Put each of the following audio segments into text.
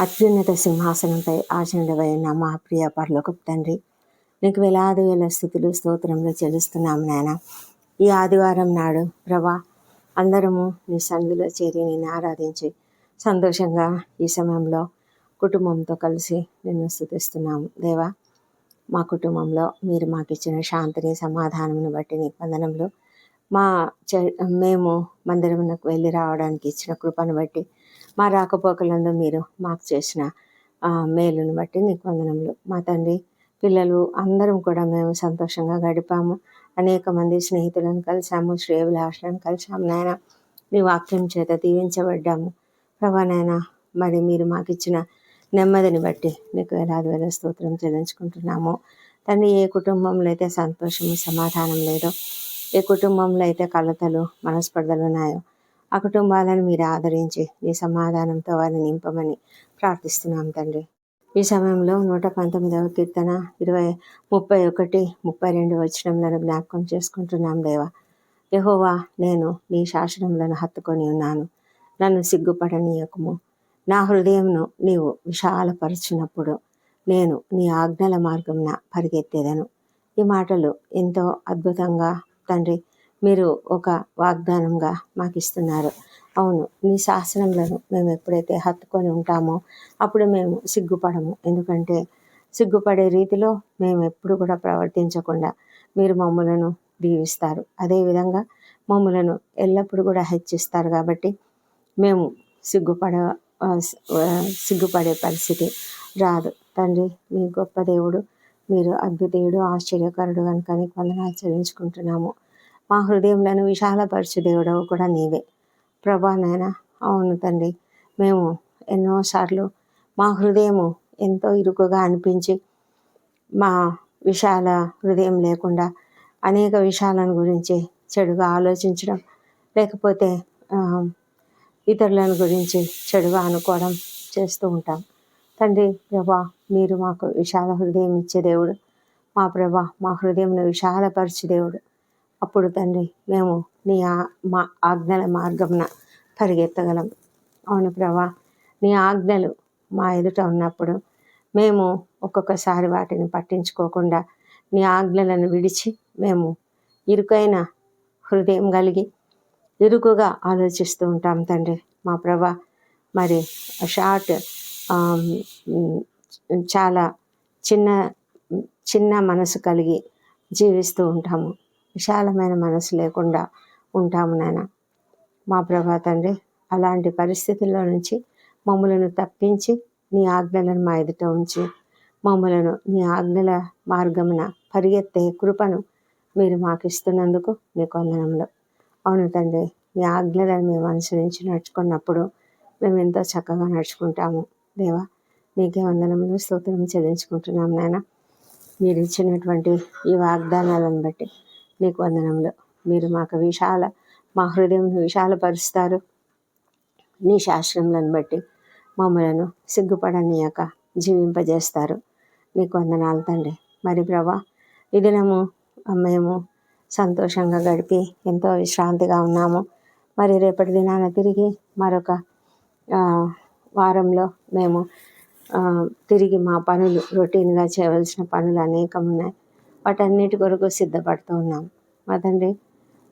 అత్యున్నత సింహాసనంపై ఆచరణమైన మా ప్రియ పర్లోకపు తండ్రి. నీకు వేలాది వేల స్థుతులు స్తోత్రంలో చెల్లిస్తున్నాము నాయన. ఈ ఆదివారం నాడు ప్రభా అందరము నీ సన్నిధిలో చేరి నేను ఆరాధించి సంతోషంగా ఈ సమయంలో కుటుంబంతో కలిసి నిన్ను స్థుతిస్తున్నాము. దేవా మా కుటుంబంలో మీరు మాకు ఇచ్చిన శాంతిని సమాధానమును బట్టి నీ వందనములు. మా చ- మేము మందిరమునకు వెళ్ళి రావడానికి ఇచ్చిన కృపను బట్టి మా రాకపోకలందు మీరు మాకు చేసిన మేలును బట్టి నీకు వందనములు. మా తండ్రి పిల్లలు అందరం కూడా మేము సంతోషంగా గడిపాము. అనేక మంది స్నేహితులను కలిసాము శ్రేయభిలాషులను కలిసాము నాయన. మీ వాక్యం చేత దీవించబడ్డాము. ప్రభా నాయన మరి మీరు మాకు ఇచ్చిన నెమ్మదిని బట్టి నీకు వేలాది వేల స్తోత్రం చెల్లించుకుంటున్నాము. తండ్రి ఏ కుటుంబంలో అయితే సంతోషము సమాధానం లేదో ఏ కుటుంబంలో అయితే కలతలు మనస్పర్ధలు ఉన్నాయో ఆ కుటుంబాలను మీరు ఆదరించి నీ సమాధానంతో వారిని నింపమని ప్రార్థిస్తున్నాం తండ్రి. ఈ సమయంలో నూట పంతొమ్మిదవ కీర్తన ఇరవై ముప్పై ఒకటి ముప్పై రెండు వచనంలను జ్ఞాపకం చేసుకుంటున్నాం దేవా. యహోవా నేను నీ శాసనములను హత్తుకొని ఉన్నాను. నన్ను సిగ్గుపడనీయకము. నా హృదయంను నీవు విశాలపరచినప్పుడు నేను నీ ఆజ్ఞల మార్గంన పరిగెత్తేదను. ఈ మాటలు ఎంతో అద్భుతంగా తండ్రి మీరు ఒక వాగ్దానంగా మాకు ఇస్తున్నారు అవును నీ శాసనములను మేము ఎప్పుడైతే హత్తుకొని ఉంటామో అప్పుడు మేము సిగ్గుపడము. ఎందుకంటే సిగ్గుపడే రీతిలో మేము ఎప్పుడు కూడా ప్రవర్తించకుండా మీరు మమ్మలను దీవిస్తారు. అదేవిధంగా మమ్మలను ఎల్లప్పుడూ కూడా హెచ్చిస్తారు కాబట్టి మేము సిగ్గుపడ సిగ్గుపడే పరిస్థితి రాదు. తండ్రి మీ గొప్ప దేవుడు మీరు అద్భుతయుడు ఆశ్చర్యకరుడు కనుక నీకు వందనాలు చెల్లించుకుంటున్నాము. మా హృదయంలను విశాలపరచు దేవుడవు కూడా నీవే. ప్రభా నాయన అవును తండ్రి. మేము ఎన్నోసార్లు మా హృదయము ఎంతో ఇరుకుగా అనిపించి మా విశాల హృదయం లేకుండా అనేక విషయాలను గురించి చెడుగా ఆలోచించడం లేకపోతే ఇతరులను గురించి చెడుగా అనుకోవడం చేస్తూ ఉంటాం. తండ్రి ప్రభా మీరు మాకు విశాల హృదయం ఇచ్చే దేవుడు. మా ప్రభా మా హృదయంను విశాలపరిచే దేవుడు. అప్పుడు తండ్రి మేము నీ ఆ- మా ఆజ్ఞల మార్గమున పరిగెత్తగలం. అవును ప్రభా నీ ఆజ్ఞలు మా ఎదుట ఉన్నప్పుడు మేము ఒక్కొక్కసారి వాటిని పట్టించుకోకుండా నీ ఆజ్ఞలను విడిచి మేము ఇరుకైన హృదయం కలిగి ఇరుకుగా ఆలోచిస్తూ ఉంటాం తండ్రి. మా ప్రభా మరి షార్ట్ చాలా చిన్న చిన్న మనసు కలిగి జీవిస్తూ ఉంటాము. విశాలమైన మనసు లేకుండా ఉంటాము నాయన మా ప్రభా తండ్రి అలాంటి పరిస్థితుల్లో నుంచి మమ్మలను తప్పించి నీ ఆజ్ఞలను మా ఎదుట ఉంచి మమ్మలను నీ ఆజ్ఞల మార్గమున పరిగెత్తే కృపను మీరు మాకు ఇస్తున్నందుకు నీకు కొందనంలో అవును తండ్రి నీ ఆజ్ఞలను మేము అనుసరించి నడుచుకున్నప్పుడు మేము ఎంతో చక్కగా నడుచుకుంటాము. దేవా నీకే వందనములు స్తోత్రం చెల్లించుకుంటున్నాం నాయన మీరు ఇచ్చినటువంటి ఈ వాగ్దానాలను బట్టి నీకు వందనములు. మీరు మాకు విశాల మా హృదయం విశాలపరుస్తారు. నీ శాస్త్రములను బట్టి మమ్మలను సిగ్గుపడనీయక జీవింపజేస్తారు. నీకు వందనాలు తండ్రి. మరి ప్రభా ఈ దినము మేము సంతోషంగా గడిపి ఎంతో విశ్రాంతిగా ఉన్నాము. మరి రేపటి దినాన తిరిగి మరొక వారంలో మేము తిరిగి మా పనులు రొటీన్గా చేయవలసిన పనులు అనేకం ఉన్నాయి వాటన్నిటి కొరకు సిద్ధపడుతూ ఉన్నాం. మా తండ్రి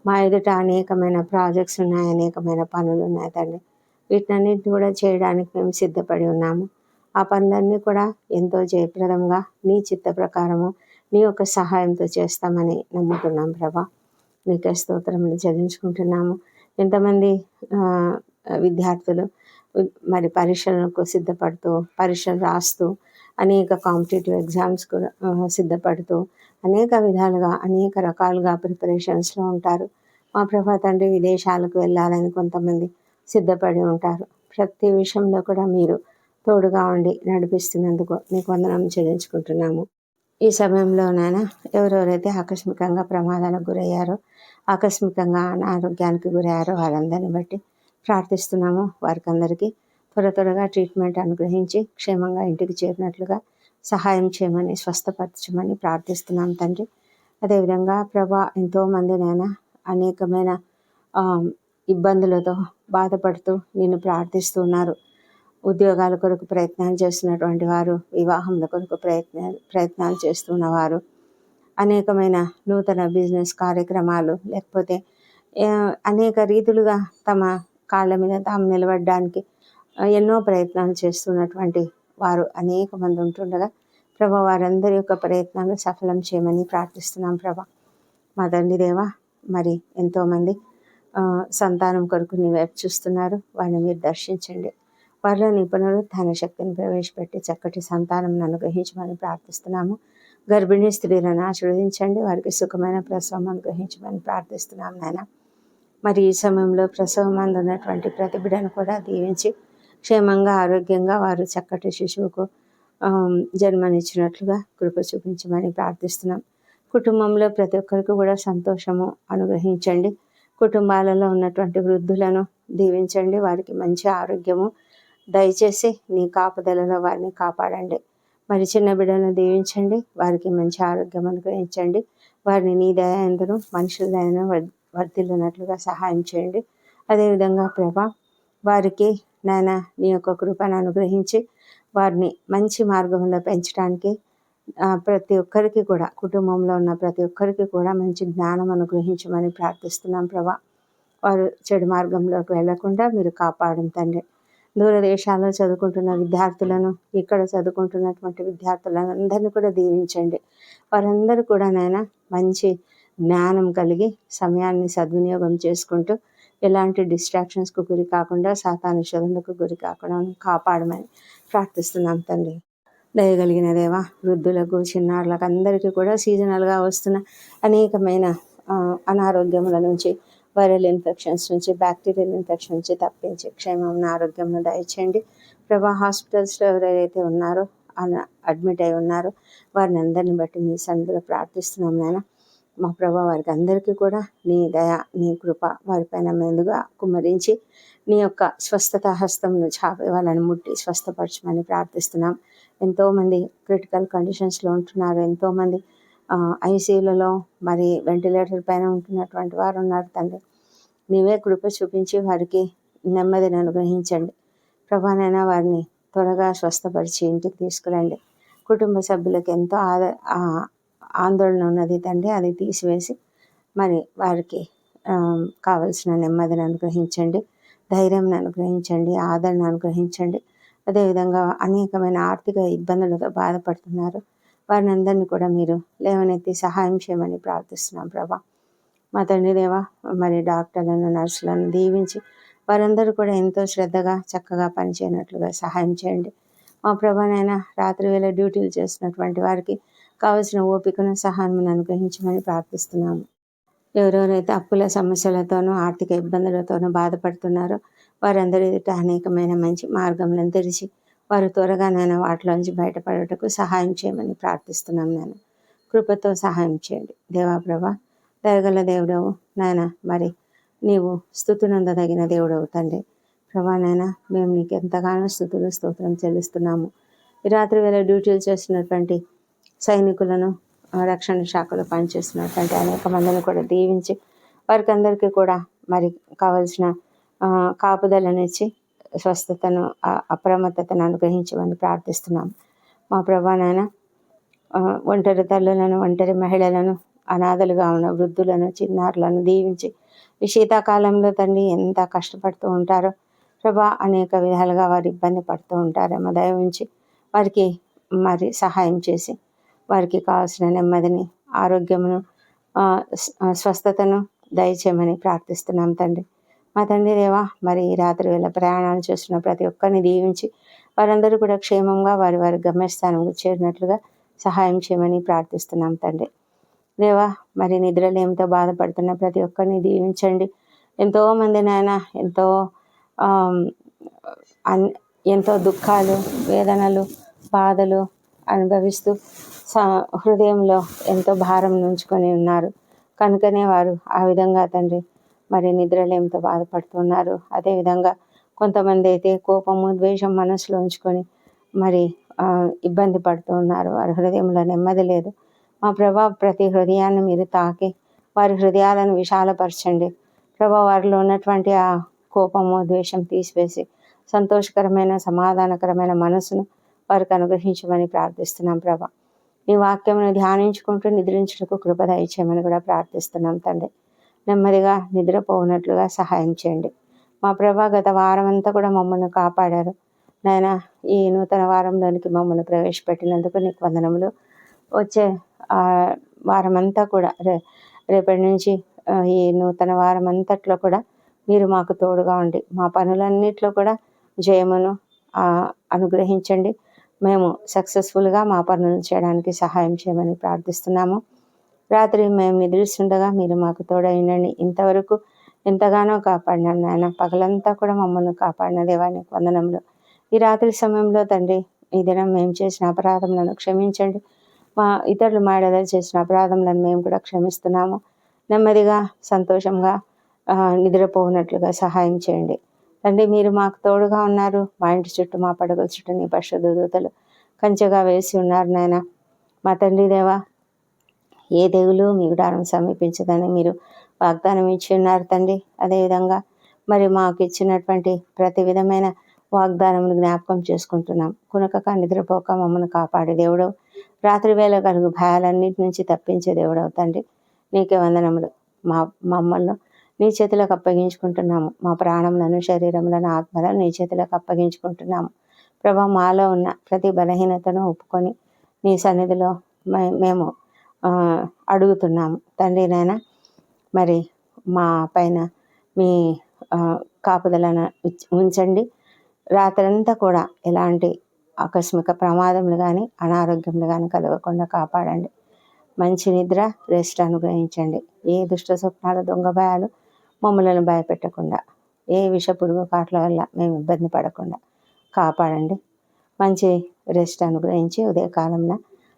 మా ఎదుట అనేకమైన ప్రాజెక్ట్స్ ఉన్నాయి అనేకమైన పనులు ఉన్నాయి తండ్రి. వీటన్నిటిని కూడా చేయడానికి మేము సిద్ధపడి ఉన్నాము. ఆ పనులన్నీ కూడా ఎంతో జయప్రదంగా నీ చిత్త ప్రకారము నీ యొక్క సహాయంతో చేస్తామని నమ్ముతున్నాం ప్రభా. నీకే స్తోత్రములు చెల్లించుకుంటున్నాము. ఎంతమంది విద్యార్థులు మరి పరీక్షలకు సిద్ధపడుతూ పరీక్షలు రాస్తూ అనేక కాంపిటేటివ్ ఎగ్జామ్స్ కూడా సిద్ధపడుతూ అనేక విధాలుగా అనేక రకాలుగా ప్రిపరేషన్స్లో ఉంటారు. మా ప్రభా తండ్రి విదేశాలకు వెళ్ళాలని కొంతమంది సిద్ధపడి ఉంటారు. ప్రతి విషయంలో కూడా మీరు తోడుగా ఉండి నడిపిస్తున్నందుకు నీకు వందనం చెల్లించుకుంటున్నాము. ఈ సమయంలోనైనా ఎవరెవరైతే ఆకస్మికంగా ప్రమాదాలకు గురయ్యారో ఆకస్మికంగా అనారోగ్యానికి గురయ్యారో వారందరిని బట్టి ప్రార్థిస్తున్నాము. వారికి అందరికీ త్వర త్వరగా ట్రీట్మెంట్ అనుగ్రహించి క్షేమంగా ఇంటికి చేరినట్లుగా సహాయం చేయమని స్వస్థపరచమని ప్రార్థిస్తున్నాం తండ్రి. అదేవిధంగా ప్రభా ఎంతోమంది నాయన అనేకమైన ఇబ్బందులతో బాధపడుతూ నిన్ను ప్రార్థిస్తున్నారు. ఉద్యోగాల కొరకు ప్రయత్నాలు చేస్తున్నటువంటి వారు వివాహంల కొరకు ప్రయత్న ప్రయత్నాలు చేస్తున్నవారు అనేకమైన నూతన బిజినెస్ కార్యక్రమాలు లేకపోతే అనేక రీతులుగా తమ కాళ్ళ మీద తాము నిలబడడానికి ఎన్నో ప్రయత్నాలు చేస్తున్నటువంటి వారు అనేక మంది ఉంటుండగా ప్రభా వారందరి యొక్క ప్రయత్నాలు సఫలం చేయమని ప్రార్థిస్తున్నాం ప్రభా. మా తండ్రి మరి ఎంతోమంది సంతానం కొరకు నీ వైపు చూస్తున్నారు. వారిని మీరు దర్శించండి. వారిలో నిపుణులు తన శక్తిని ప్రవేశపెట్టి చక్కటి సంతానం అనుగ్రహించమని ప్రార్థిస్తున్నాము. గర్భిణీ స్త్రీలను ఆశీర్వదించండి. వారికి సుఖమైన ప్రసవం అనుగ్రహించమని ప్రార్థిస్తున్నాం నాయన. మరి ఈ సమయంలో ప్రసవం ఉన్నటువంటి ప్రతి బిడ్డను కూడా దీవించి క్షేమంగా ఆరోగ్యంగా వారు చక్కటి శిశువుకు జన్మనిచ్చినట్లుగా కృప చూపించమని ప్రార్థిస్తున్నాం. కుటుంబంలో ప్రతి ఒక్కరికి కూడా సంతోషము అనుగ్రహించండి. కుటుంబాలలో ఉన్నటువంటి వృద్ధులను దీవించండి. వారికి మంచి ఆరోగ్యము దయచేసి నీ కాపుదలలో వారిని కాపాడండి. మరి చిన్న బిడ్డలను దీవించండి. వారికి మంచి ఆరోగ్యం అనుగ్రహించండి. వారిని నీ దయందును మనుషుల దయను వర్తిల్లునట్లుగా సహాయం చేయండి. అదేవిధంగా ప్రభా వారికి నాయన నీ యొక్క కృపను అనుగ్రహించి వారిని మంచి మార్గంలో పెంచడానికి ప్రతి ఒక్కరికి కూడా కుటుంబంలో ఉన్న ప్రతి ఒక్కరికి కూడా మంచి జ్ఞానం అనుగ్రహించమని ప్రార్థిస్తున్నాం ప్రభా. వారు చెడు మార్గంలోకి వెళ్ళకుండా మీరు కాపాడం తండ్రి. దూరదేశాల్లో చదువుకుంటున్న విద్యార్థులను ఇక్కడ చదువుకుంటున్నటువంటి విద్యార్థులను అందరినీ కూడా దీవించండి. వారందరూ కూడా నాయన మంచి జ్ఞానం కలిగి సమయాన్ని సద్వినియోగం చేసుకుంటూ ఎలాంటి డిస్ట్రాక్షన్స్కు గురి కాకుండా సాతాను శోధనకు గురి కాకుండా కాపాడమని ప్రార్థిస్తున్నాం తండ్రి. దయగలిగిన దేవా వృద్ధులకు చిన్నారులకు అందరికీ కూడా సీజనల్గా వస్తున్న అనేకమైన అనారోగ్యముల నుంచి వైరల్ ఇన్ఫెక్షన్స్ నుంచి బ్యాక్టీరియల్ ఇన్ఫెక్షన్ నుంచి తప్పించి క్షేమం ఆరోగ్యం దయచేయండి. ప్రభా హాస్పిటల్స్లో ఎవరైతే ఉన్నారో అడ్మిట్ అయి ఉన్నారో వారిని అందరిని బట్టి మీ సందులో ప్రార్థిస్తున్నాం నాయన. మా ప్రభా వారికి అందరికీ కూడా నీ దయ నీ కృప వారిపైన మెందుగా కుమ్మరించి నీ యొక్క స్వస్థత హస్తంను చాపి వాళ్ళని ముట్టి స్వస్థపరచమని ప్రార్థిస్తున్నాం. ఎంతోమంది క్రిటికల్ కండిషన్స్లో ఉంటున్నారు. ఎంతోమంది ఐసీయూలలో మరి వెంటిలేటర్ పైన ఉంటున్నటువంటి వారు ఉన్నారు తండ్రి. నీవే కృప చూపించి వారికి నెమ్మదిని అనుగ్రహించండి. ప్రభానైనా వారిని త్వరగా స్వస్థపరిచి ఇంటికి తీసుకురండి. కుటుంబ సభ్యులకు ఎంతో ఆద ఆందోళన ఉన్నది తండ్రి అది తీసివేసి మరి వారికి కావలసిన నెమ్మదిని అనుగ్రహించండి ధైర్యం అనుగ్రహించండి ఆదరణ అనుగ్రహించండి. అదేవిధంగా అనేకమైన ఆర్థిక ఇబ్బందులతో బాధపడుతున్నారు. వారిని అందరినీ కూడా మీరు లేవనెత్తి సహాయం చేయమని ప్రార్థిస్తున్నాం ప్రభా. మా తండ్రి దేవా మరి డాక్టర్లను నర్సులను దీవించి వారందరూ కూడా ఎంతో శ్రద్ధగా చక్కగా పనిచేయనట్లుగా సహాయం చేయండి. మా ప్రభానైనా రాత్రి వేళ డ్యూటీలు చేసినటువంటి వారికి కావలసిన ఓపికను సహాయం అనుగ్రహించమని ప్రార్థిస్తున్నాము. ఎవరెవరైతే అప్పుల సమస్యలతోనూ ఆర్థిక ఇబ్బందులతోనూ బాధపడుతున్నారో వారందరి ఎదుట అనేకమైన మంచి మార్గంలను తెరిచి వారు త్వరగా నేను వాటిలోంచి బయటపడటకు సహాయం చేయమని ప్రార్థిస్తున్నాం నేను కృపతో సహాయం చేయండి. దేవాప్రభ దయగల దేవుడవు నాయన మరి నీవు స్థుతునందదగిన దేవుడవు తండ్రి. ప్రభా నాయన మేము నీకు ఎంతగానో స్థుతులు స్తోత్రం చెల్లిస్తున్నాము. ఈ రాత్రి వేళ డ్యూటీలు చేస్తున్నటువంటి సైనికులను రక్షణ శాఖలో పనిచేస్తున్నటువంటి అనేక మందిని కూడా దీవించి వారికి అందరికీ కూడా మరి కావలసిన కాపుదలనిచ్చి స్వస్థతను అప్రమత్తతను అనుగ్రహించమని ప్రార్థిస్తున్నాం మా ప్రభానాయన ఒంటరి తల్లులను ఒంటరి మహిళలను అనాథలుగా ఉన్న వృద్ధులను చిన్నారులను దీవించి ఈ శీతాకాలంలో తండ్రి ఎంత కష్టపడుతూ ఉంటారో ప్రభా అనేక విధాలుగా వారు ఇబ్బంది పడుతూ ఉంటారేమో దయ ఉంచి వారికి మరి సహాయం చేసి వారికి కావాల్సిన నెమ్మదిని ఆరోగ్యమును స్వస్థతను దయచేయమని ప్రార్థిస్తున్నాం తండ్రి. మా తండ్రి దేవా మరి ఈ రాత్రి వేళ ప్రయాణాలు చేస్తున్న ప్రతి ఒక్కరిని దీవించి వారందరూ కూడా క్షేమంగా వారి వారి గమ్యస్థానంకు చేరినట్లుగా సహాయం చేయమని ప్రార్థిస్తున్నాం తండ్రి. దేవా మరి నిద్రలేమితో బాధపడుతున్న ప్రతి ఒక్కరిని దీవించండి. ఎంతోమంది నాయన ఎంతో ఎంతో దుఃఖాలు వేదనలు బాధలు అనుభవిస్తూ హృదయంలో ఎంతో భారం నుంచుకొని ఉన్నారు. కనుకనే వారు ఆ విధంగా తండ్రి మరి నిద్రలేమితో బాధపడుతున్నారు. అదేవిధంగా కొంతమంది అయితే కోపము ద్వేషం మనసులో ఉంచుకొని మరి ఇబ్బంది పడుతూ ఉన్నారు. వారి హృదయంలో నెమ్మది లేదు. మా ప్రభా ప్రతి హృదయాన్ని మీరు తాకి వారి హృదయాలను విశాలపరచండి. ప్రభా వారిలో ఉన్నటువంటి ఆ కోపము ద్వేషం తీసివేసి సంతోషకరమైన సమాధానకరమైన మనసును వారికి అనుగ్రహించమని ప్రార్థిస్తున్నాం ప్రభా. నీ వాక్యమును ధ్యానించుకుంటూ నిద్రించుటకు కృపదయచేయమని కూడా ప్రార్థిస్తున్నాం తండ్రి. నెమ్మదిగా నిద్రపోనట్లుగా సహాయం చేయండి. మా ప్రభా గత వారం అంతా కూడా మమ్మల్ని కాపాడారు. నాయన ఈ నూతన వారంలోనికి మమ్మల్ని ప్రవేశపెట్టినందుకు నీకు వందనములు. వచ్చే వారం అంతా కూడా రే రేపటి నుంచి ఈ నూతన వారం అంతట్లో కూడా మీరు మాకు తోడుగా ఉండి మా పనులన్నిట్లో కూడా జయమును అనుగ్రహించండి. మేము సక్సెస్ఫుల్గా మా పనులు చేయడానికి సహాయం చేయమని ప్రార్థిస్తున్నాము. రాత్రి మేము నిద్రిస్తుండగా మీరు మాకు తోడైనని ఇంతవరకు ఎంతగానో కాపాడినాను నాయన. పగలంతా కూడా మమ్మల్ని కాపాడిన దేవానికి వందనములు. ఈ రాత్రి సమయంలో తండ్రి ఈ దినం మేము చేసిన అపరాధములను క్షమించండి. మా ఇతరులు మా చేసిన అపరాధములను మేము కూడా క్షమిస్తున్నాము. నెమ్మదిగా సంతోషంగా నిద్రపోనట్లుగా సహాయం చేయండి. తండ్రి మీరు మాకు తోడుగా ఉన్నారు. మా ఇంటి చుట్టూ మా పడగల చుట్టూ నీ పరిశుద్ధ దూతలు కంచెగా వేసి ఉన్నారు నాయన. మా తండ్రి దేవా ఏ దేవులు మీ గుడారం సమీపించదని మీరు వాగ్దానం ఇచ్చి ఉన్నారు తండ్రి. అదేవిధంగా మరి మాకు ఇచ్చినటువంటి ప్రతి విధమైన వాగ్దానములు జ్ఞాపకం చేసుకుంటున్నాం. కునకక నిద్రపోక మమ్మల్ని కాపాడే దేవుడవు రాత్రి వేళ కలుగు భయాలన్నిటి నుంచి తప్పించే దేవుడవు తండ్రి. నీకే వందనములు. మా మమ్మల్ని నీ చేతులకు అప్పగించుకుంటున్నాము. మా ప్రాణములను శరీరములను ఆత్మలను నీ చేతులకు అప్పగించుకుంటున్నాము. ప్రభా మాలో ఉన్న ప్రతి బలహీనతను ఒప్పుకొని నీ సన్నిధిలో మేము అడుగుతున్నాము. తండ్రి నాయన మరి మా పైన మీ కాపుదలను ఉంచండి. రాత్రంతా కూడా ఎలాంటి ఆకస్మిక ప్రమాదములు కానీ అనారోగ్యములు కానీ కలగకుండా కాపాడండి. మంచి నిద్ర రెస్ట్ అనుగ్రహించండి. ఏ దుష్ట స్వప్నాలు దొంగ భయాలు మమ్మల్ని భయపెట్టకుండా ఏ విషపురుగు పాటల కాట్ల వల్ల మేము ఇబ్బంది పడకుండా కాపాడండి. మంచి రెస్ట్ అనుగ్రహించి ఉదయకాలంలో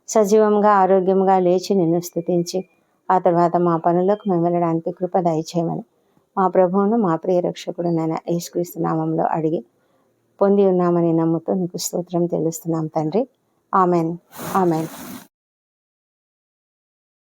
సజీవంగా ఆరోగ్యంగా లేచి నిన్ను స్థుతించి ఆ తర్వాత మా పనులకు మేము వెళ్ళడానికి కృప దయచేయమని మా ప్రభువును మా ప్రియ రక్షకుడు నాయన యేసుక్రీస్తు నామంలో అడిగి పొంది ఉన్నామని నమ్ముతూ నీకు స్తోత్రం తెలుస్తున్నాం తండ్రి. ఆమెన్. ఆమెన్.